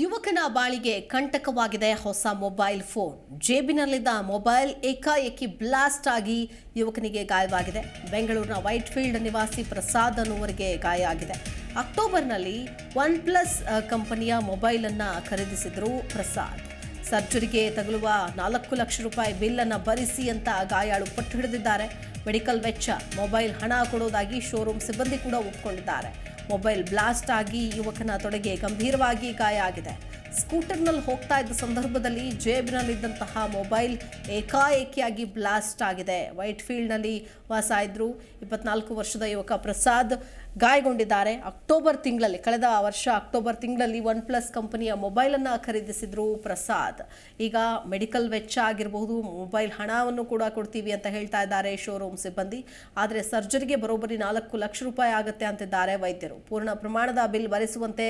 ಯುವಕನ ಬಾಳಿಗೆ ಕಂಟಕವಾಗಿದೆ ಹೊಸ ಮೊಬೈಲ್ ಫೋನ್. ಜೇಬಿನಲ್ಲಿದ್ದ ಮೊಬೈಲ್ ಏಕಾಏಕಿ ಬ್ಲಾಸ್ಟ್ ಆಗಿ ಯುವಕನಿಗೆ ಗಾಯವಾಗಿದೆ. ಬೆಂಗಳೂರಿನ ವೈಟ್ ಫೀಲ್ಡ್ ನಿವಾಸಿ ಪ್ರಸಾದ್ ಅನ್ನುವರಿಗೆ ಗಾಯ ಆಗಿದೆ. ಅಕ್ಟೋಬರ್ನಲ್ಲಿ ಒನ್ ಪ್ಲಸ್ ಕಂಪನಿಯ ಮೊಬೈಲ್ ಅನ್ನ ಖರೀದಿಸಿದ್ರು ಪ್ರಸಾದ್. ಸರ್ಜರಿಗೆ ತಗುಲುವ ನಾಲ್ಕು ಲಕ್ಷ ರೂಪಾಯಿ ಬಿಲ್ ಅನ್ನ ಭರಿಸಿ ಅಂತ ಗಾಯಾಳು ಪಟ್ಟು ಹಿಡಿದಿದ್ದಾರೆ. ಮೆಡಿಕಲ್ ವೆಚ್ಚ, ಮೊಬೈಲ್ ಹಣ ಕೊಡೋದಾಗಿ ಶೋರೂಮ್ ಸಿಬ್ಬಂದಿ ಕೂಡ ಒಪ್ಪಿಕೊಂಡಿದ್ದಾರೆ ಮೊಬೈಲ್ ಬ್ಲಾಸ್ಟ್ ಆಗಿ ಯುವಕನ ತೊಡೆಗೆ ಗಂಭೀರವಾಗಿ ಗಾಯ ಆಗಿದೆ. ಸ್ಕೂಟರ್ನಲ್ಲಿ ಹೋಗ್ತಾ ಇದ್ದ ಸಂದರ್ಭದಲ್ಲಿ ಜೇಬಿನಲ್ಲಿದ್ದಂತಹ ಮೊಬೈಲ್ ಏಕಾಏಕಿಯಾಗಿ ಬ್ಲಾಸ್ಟ್ ಆಗಿದೆ. ವೈಟ್ ಫೀಲ್ಡ್ನಲ್ಲಿ ವಾಸ ಇದ್ದರು ಇಪ್ಪತ್ನಾಲ್ಕು ವರ್ಷದ ಯುವಕ ಪ್ರಸಾದ್. ಗಾಯಗೊಂಡಿದ್ದಾರೆ. ಅಕ್ಟೋಬರ್ ತಿಂಗಳಲ್ಲಿ, ಕಳೆದ ವರ್ಷ ಅಕ್ಟೋಬರ್ ತಿಂಗಳಲ್ಲಿ ಒನ್ ಪ್ಲಸ್ ಕಂಪನಿಯ ಮೊಬೈಲನ್ನು ಖರೀದಿಸಿದ್ರು ಪ್ರಸಾದ್. ಈಗ ಮೆಡಿಕಲ್ ವೆಚ್ಚ ಆಗಿರಬಹುದು, ಮೊಬೈಲ್ ಹಣವನ್ನು ಕೂಡ ಕೊಡ್ತೀವಿ ಅಂತ ಹೇಳ್ತಾ ಇದ್ದಾರೆ ಶೋರೂಮ್ ಸಿಬ್ಬಂದಿ. ಆದರೆ ಸರ್ಜರಿಗೆ ಬರೋಬ್ಬರಿ ನಾಲ್ಕು ಲಕ್ಷ ರೂಪಾಯಿ ಆಗುತ್ತೆ ಅಂತಿದ್ದಾರೆ ವೈದ್ಯರು. ಪೂರ್ಣ ಪ್ರಮಾಣದ ಬಿಲ್ ಭರಿಸುವಂತೆ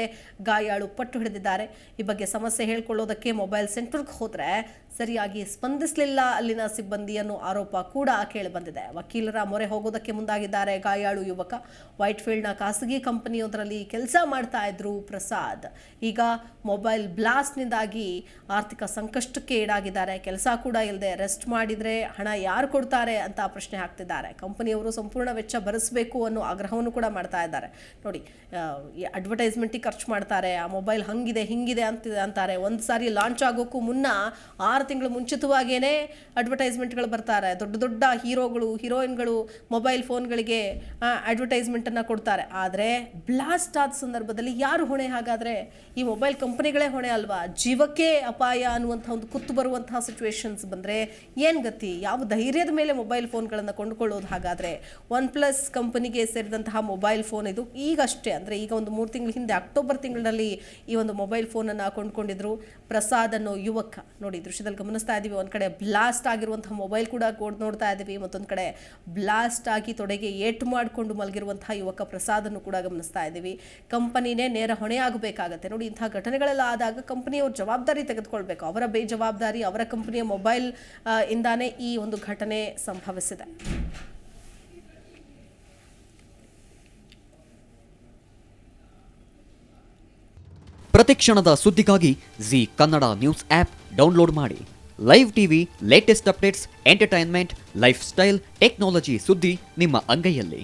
ಗಾಯಾಳು ಪಟ್ಟು ಹಿಡಿದಿದ್ದಾರೆ. ಈ ಬಗ್ಗೆ ಸಮಸ್ಯೆ ಹೇಳ್ಕೊಳ್ಳೋದಕ್ಕೆ ಮೊಬೈಲ್ ಸೆಂಟರ್ಗೆ ಹೋದ್ರೆ ಸರಿಯಾಗಿ ಸ್ಪಂದಿಸಲಿಲ್ಲ ಅಲ್ಲಿನ ಸಿಬ್ಬಂದಿ ಅನ್ನೋ ಆರೋಪ ಕೂಡ ಕೇಳಿಬಂದಿದೆ. ವಕೀಲರ ಮೊರೆ ಹೋಗೋದಕ್ಕೆ ಮುಂದಾಗಿದ್ದಾರೆ ಗಾಯಾಳು ಯುವಕ. ವೈಟ್ ಫೀಲ್ಡ್ನ ಖಾಸಗಿ ಕಂಪನಿಯೊಂದರಲ್ಲಿ ಕೆಲಸ ಮಾಡ್ತಾ ಇದ್ರು ಪ್ರಸಾದ್. ಈಗ ಮೊಬೈಲ್ ಬ್ಲಾಸ್ಟ್ನಿಂದಾಗಿ ಆರ್ಥಿಕ ಸಂಕಷ್ಟಕ್ಕೆ ಈಡಾಗಿದ್ದಾರೆ. ಕೆಲಸ ಕೂಡ ಇಲ್ಲದೆ ರೆಸ್ಟ್ ಮಾಡಿದ್ರೆ ಹಣ ಯಾರು ಕೊಡ್ತಾರೆ ಅಂತ ಪ್ರಶ್ನೆ ಹಾಕ್ತಿದ್ದಾರೆ. ಕಂಪನಿಯವರು ಸಂಪೂರ್ಣ ವೆಚ್ಚ ಭರಿಸಬೇಕು ಅನ್ನೋ ಆಗ್ರಹವನ್ನು ಕೂಡ ಮಾಡ್ತಾ ಇದ್ದಾರೆ. ನೋಡಿ ಅಡ್ವರ್ಟೈಸ್ಮೆಂಟಿಗೆ ಖರ್ಚು ಮಾಡ್ತಾರೆ, ಆ ಮೊಬೈಲ್ ಹಂಗಿದೆ, ಹಿಂಗಿದೆ ಅಂತ ಅಂತಾರೆ. ಒಂದು ಸಾರಿ ಲಾಂಚ್ ಆಗೋಕ್ಕೂ ಮುನ್ನ ಆರು ತಿಂಗಳು ಮುಂಚಿತವಾಗೇನೆ ಅಡ್ವರ್ಟೈಸ್ಮೆಂಟ್ಗಳು ಬರ್ತಾರೆ. ದೊಡ್ಡ ದೊಡ್ಡ ಹೀರೋಗಳು ಹೀರೋಯಿನ್ಗಳು ಮೊಬೈಲ್ ಫೋನ್ಗಳಿಗೆ ಅಡ್ವರ್ಟೈಸ್ಮೆಂಟನ್ನು ಕೊಡ್ತಾರೆ. ಆದರೆ ಬ್ಲಾಸ್ಟ್ ಆದ ಸಂದರ್ಭದಲ್ಲಿ ಯಾರು ಹೊಣೆ? ಹಾಗಾದರೆ ಈ ಮೊಬೈಲ್ ಕಂಪನಿಗಳೇ ಹೊಣೆ ಅಲ್ವಾ? ಜೀವಕ್ಕೆ ಅಪಾಯ ಅನ್ನುವಂಥ ಒಂದು ಕುತ್ತು ಬರುವಂತಹ ಸಿಚುವೇಶನ್ಸ್ ಬಂದರೆ ಏನು ಗತಿ? ಯಾವ ಧೈರ್ಯದ ಮೇಲೆ ಮೊಬೈಲ್ ಫೋನ್ಗಳನ್ನು ಕೊಂಡುಕೊಳ್ಳೋದು ಹಾಗಾದರೆ? ಒನ್ ಪ್ಲಸ್ ಕಂಪನಿಗೆ ಸೇರಿದಂತಹ ಮೊಬೈಲ್ ಫೋನ್ ಇದು ಈಗಷ್ಟೇ, ಅಂದರೆ ಈಗ ಒಂದು ಮೂರು ತಿಂಗಳ ಹಿಂದೆ ಅಕ್ಟೋಬರ್ ತಿಂಗಳಲ್ಲಿ ಈ ಒಂದು ಮೊಬೈಲ್ ಫೋನನ್ನು ಕೊಂಡುಕೊಂಡಿದ್ರು ಪ್ರಸಾದ್ ಅನ್ನೋ ಯುವಕ. ನೋಡಿ ದೃಶ್ಯದಲ್ಲಿ ಗಮನಿಸ್ತಾ ಇದ್ದೀವಿ ಒಂದು ಕಡೆ ಬ್ಲಾಸ್ಟ್ ಆಗಿರುವಂತಹ ಮೊಬೈಲ್ ಕೋಡ್ ನೋಡ್ತಾ ಇದ್ದೀವಿ ಮತ್ತೊಂದು ಕಡೆ ಬ್ಲಾಸ್ಟ್ ಆಗಿ ತೊಡೆಗೆ ಏಟು ಮಾಡಿಕೊಂಡು ಮಲಗಿರುವಂತಹ ಯುವಕ ಪ್ರಸಾದನ್ನು ಕೂಡ ಗಮನಿಸ್ತಾ ಇದ್ದೀವಿ. ಕಂಪನಿನೇ ನೇರ ಹೊಣೆ ಆಗಬೇಕಾಗತ್ತೆ. ನೋಡಿ ಇಂತಹ ಘಟನೆಗಳೆಲ್ಲ ಆದಾಗ ಕಂಪನಿಯವರು ಜವಾಬ್ದಾರಿ ತೆಗೆದುಕೊಳ್ಬೇಕು. ಅವರ ಬೇಜವಾಬ್ದಾರಿ, ಅವರ ಕಂಪನಿಯ ಮೊಬೈಲ್ ಇಂದಾನೆ ಈ ಒಂದು ಘಟನೆ ಸಂಭವಿಸಿದೆ. ಪ್ರತಿಕ್ಷಣದ ಸುದ್ದಿಗಾಗಿ Zee Kannada news app download ಮಾಡಿ. Live TV latest updates entertainment lifestyle technology ಸುದ್ದಿ ನಿಮ್ಮ ಅಂಗೈಯಲ್ಲಿ.